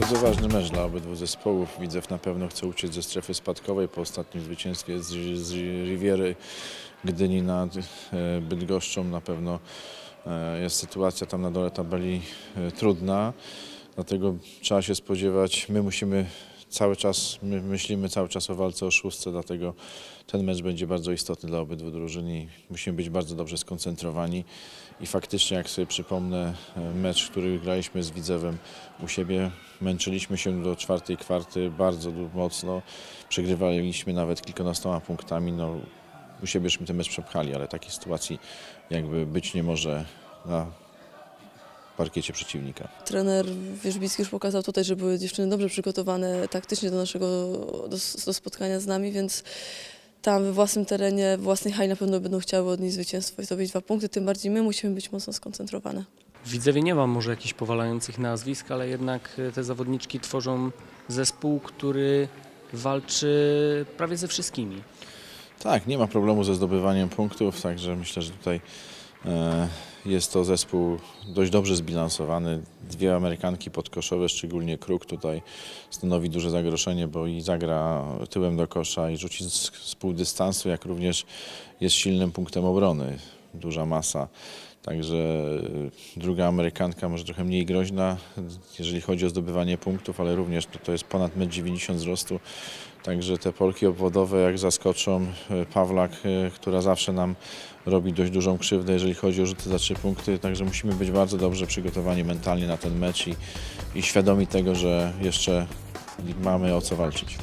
bardzo ważny mecz dla obydwu zespołów. Widzew na pewno chce uciec ze strefy spadkowej po ostatnim zwycięstwie z, z Riviery Gdyni nad e, Bydgoszczą. Na pewno e, jest sytuacja tam na dole tabeli e, trudna, dlatego trzeba się spodziewać. My musimy cały czas, my myślimy cały czas o walce o szóstce, dlatego ten mecz będzie bardzo istotny dla obydwu drużyn i musimy być bardzo dobrze skoncentrowani. I faktycznie, jak sobie przypomnę e, mecz, który graliśmy z Widzewem u siebie, męczyliśmy się do czwartej kwarty bardzo mocno, przegrywaliśmy nawet kilkunastoma punktami. No, u siebieśmy ten mecz przepchali, ale takiej sytuacji jakby być nie może na parkiecie przeciwnika. Trener Wierzbicki już pokazał tutaj, że były dziewczyny dobrze przygotowane taktycznie do naszego do, do spotkania z nami, więc tam we własnym terenie, w własnej hali na pewno będą chciały odnieść zwycięstwo i zdobyć dwa punkty, tym bardziej my musimy być mocno skoncentrowane. W Widzewie nie ma może jakichś powalających nazwisk, ale jednak e, te zawodniczki tworzą zespół, który walczy prawie ze wszystkimi. Tak, nie ma problemu ze zdobywaniem punktów, także myślę, że tutaj jest to zespół dość dobrze zbilansowany. Dwie Amerykanki podkoszowe, szczególnie Kruk tutaj stanowi duże zagrożenie, bo i zagra tyłem do kosza i rzuci z pół dystansu, jak również jest silnym punktem obrony. Duża masa. Także e, druga Amerykanka może trochę mniej groźna, jeżeli chodzi o zdobywanie punktów, ale również to, to jest ponad 1,90 m wzrostu. Także te Polki obwodowe jak zaskoczą e, Pawlak, e, która zawsze nam robi dość dużą krzywdę, jeżeli chodzi o rzuty za trzy punkty. Także musimy być bardzo dobrze przygotowani mentalnie na ten mecz i, i świadomi tego, że jeszcze mamy o co walczyć.